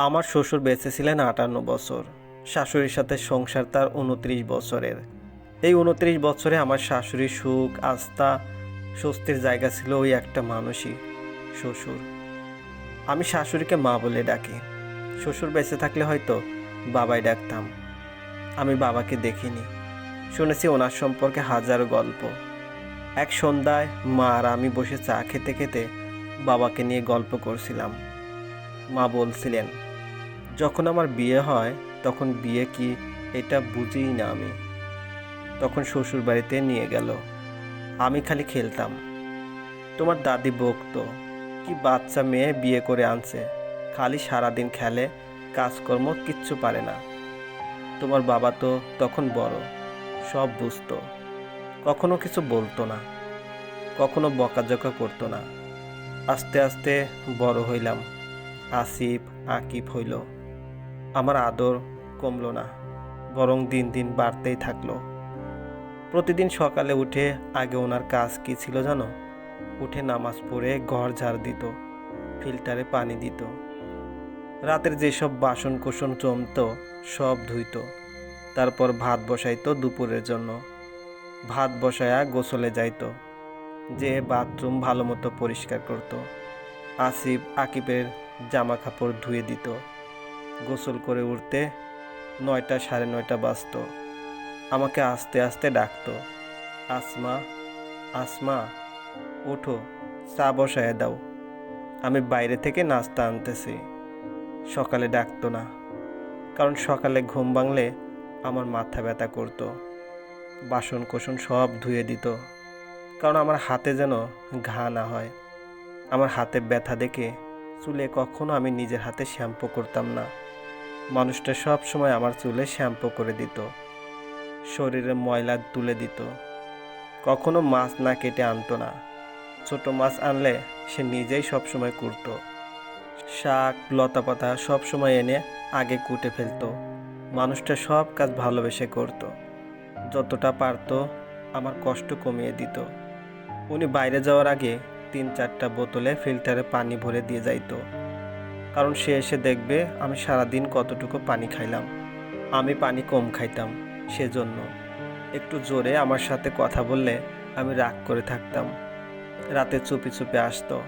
আমার শ্বশুর বেঁচে ছিলেন আটান্ন বছর, শাশুড়ির সাথে সংসার তার উনত্রিশ বছরের। এই উনত্রিশ বছরে আমার শাশুড়ির সুখ, আস্থা, স্বস্তির জায়গা ছিল ওই একটা মানুষই, শ্বশুর। আমি শাশুড়িকে মা বলে ডাকি। শ্বশুর বেঁচে থাকলে হয়তো বাবাই ডাকতাম। আমি বাবাকে দেখিনি। শুনেছি ওনার সম্পর্কে হাজারো গল্প। এক সন্ধ্যায় মা আর আমি বসে চা খেতে খেতে বাবাকে নিয়ে গল্প করছিলাম। মা বলছিলেন যখন আমার বিয়ে হয়, তখন বিয়ে কি এটা বুঝিই না আমি। তখন শ্বশুর বাড়িতে নিয়ে গেল। আমি খালি খেলতাম। তোমার দাদি বকতো, কি বাচ্চা মেয়ে বিয়ে করে আনছে। খালি সারাদিন খেলে, কাজকর্ম কিচ্ছু পারে না। তোমার বাবা তো তখন বড়, সব বুঝতো। কখনো কিছু বলতো না। কখনো বকাঝকা করতো না। আস্তে আস্তে বড় হইলাম। আসিফ, আকিব হইল। আমার আদর কমলো না, বরং দিন দিন বাড়তেই থাকল। প্রতিদিন সকালে উঠে আগে ওনার কাজ কি ছিল জানো? উঠে নামাজ পড়ে ঘর ঝাড় দিত, ফিল্টারে পানি দিত। রাতের যেসব বাসন কোসন জমতো, সব ধুইত। তারপর ভাত বসাইতো দুপুরের জন্য। ভাত বসায়া গোসলে যাইত, যে বাথরুম ভালো মতো পরিষ্কার করত। আসিফ আকিবের জামা কাপড় ধুয়ে দিত। গোসল করে উঠতে নয়টা সাড়ে নয়টা বাজত। আমাকে আস্তে আস্তে ডাকতো, আসমা আসমা, ওঠো, চা বসায় দাও। আমি বাইরে থেকে নাস্তা আনতেছি। সকালে ডাকতো না, কারণ সকালে ঘুম ভাঙলে আমার মাথা ব্যথা করতো। বাসন কোসন সব ধুয়ে দিত, কারণ আমার হাতে যেন ঘা না হয়। আমার হাতে ব্যথা দেখে চুলে কখনো আমি নিজের হাতে শ্যাম্পু করতাম না। মানুষটা সব সময় আমার চুলে শ্যাম্পু করে দিত। শরীরে ময়লা তুলে দিত। কখনো মাছ না কেটে আনতো না। ছোট মাছ আনলে সে নিজেই সব সময় কুড়তো। শাক লতা পাতা সব সময় এনে আগে কুটে ফেলতো। মানুষটা সব কাজ ভালোবেসে করতো। যতটা পারতো আমার কষ্ট কমিয়ে দিত। উনি বাইরে যাওয়ার আগে তিন চারটা বোতলে ফিল্টারে পানি ভরে দিয়ে যাইতো। কারণ সে এসে দেখবে আমি সারাদিন কতটুকু পানি খাইলাম। আমি পানি কম খাইতাম, সেজন্য। একটু জোরে আমার সাথে কথা বললে আমি রাগ করে থাকতাম। রাতে চুপি চুপি আসতো।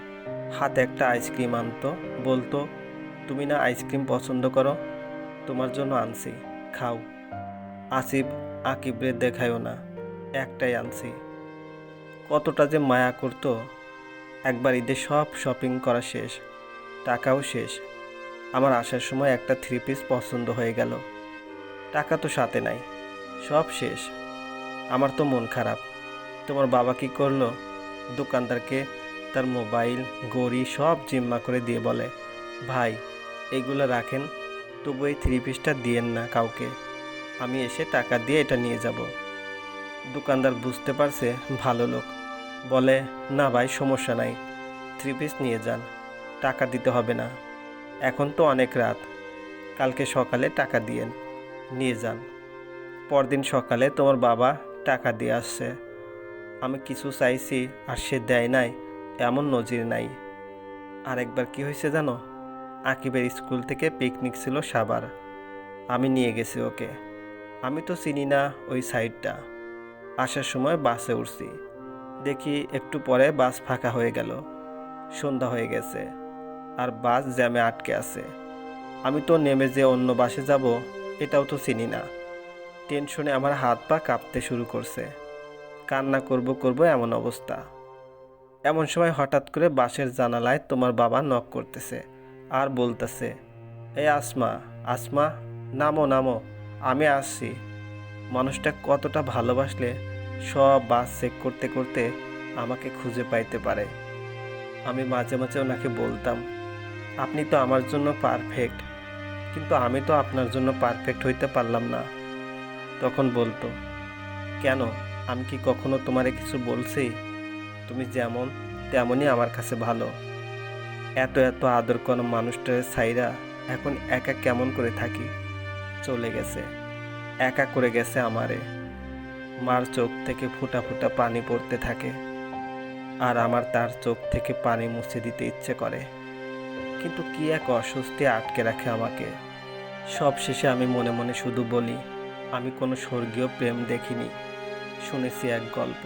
হাতে একটা আইসক্রিম আনতো। বলতো, তুমি না আইসক্রিম পছন্দ করো? তোমার জন্য আনছি, খাও। আসিফ আকিবরে দেখায়ও না, একটাই আনছি। কতটা যে মায়া করতো। একবার ঈদে সব শপিং করা শেষ। টাকাও শেষ। আমার আসার সময় একটা থ্রি পিস পছন্দ হয়ে গেল। টাকা তো সাথে নাই। সব শেষ। আমার তো মন খারাপ। তোমার বাবা কি করল? দোকানদারকে তার মোবাইল গড়ি সব জিম্মা করে দিয়ে বলে, ভাই, এগুলো রাখেন, তবু এই থ্রি পিসটা দিয়েন না কাউকে। আমি এসে টাকা দিয়ে এটা নিয়ে যাব। দোকানদার বুঝতে পারছে ভালো লোক। বলে, না ভাই, সমস্যা নাই। থ্রি পিস নিয়ে যান। টাকা দিতে হবে না। এখন তো অনেক রাত। কালকে সকালে টাকা দিয়েন নিয়ে যান। পরদিন সকালে তোমার বাবা টাকা দিয়ে আসছে। আমি কিছু চাইছি আর সে দেয় নাই, এমন নজির নাই। আরেকবার কি হয়েছে জানো? আকিবের স্কুল থেকে পিকনিক ছিল সাবার আমি নিয়ে গেছি ওকে। আমি তো চিনি না ওই সাইডটা। আসার সময় বাসে উঠছি। দেখি একটু পরে বাস ফাঁকা হয়ে গেল। সন্ধ্যা হয়ে গেছে। আর বাস জ্যামে আটকে আছে। আমি তো নেমে যে অন্য বাসে যাব, এটাও তো চিনি না। টেনশনে আমার হাত পা কাঁপতে শুরু করছে। কান্না করব করব এমন অবস্থা। এমন সময় হঠাৎ করে বাসের জানালায় তোমার বাবা নক করতেছে আর বলতেছে, এই আসমা আসমা, নামো নামো, আমি আসছি। মানুষটা কতটা ভালোবাসলে সব বাস চেক করতে করতে আমাকে খুঁজে পাইতে পারে। আমি মাঝে মাঝে ওনাকে বলতাম আপনি তো আমার জন্য পারফেক্ট কিন্তু আমি তো আপনার জন্য পারফেক্ট হইতে পারলাম না। তখন বলতো, কেন? আমি কি কখনো তোমারে কিছু বলছি? তুমি যেমন, তেমনই আমার কাছে ভালো। এত এত আদর কোনো মানুষটার সাইরা এখন একা কেমন করে থাকি? চলে গেছে। একা করে গেছে আমারে। মার চোখ থেকে ফুটা ফুটা পানি পড়তে থাকে। আর আমার তার চোখ থেকে পানি মুছে দিতে ইচ্ছে করে। কিন্তু কি এক অস্বস্তি আটকে রাখে আমাকে। সব শেষে আমি মনে মনে শুধু বলি, আমি কোনো স্বর্গীয় প্রেম দেখিনি, শুনেছি এক গল্প।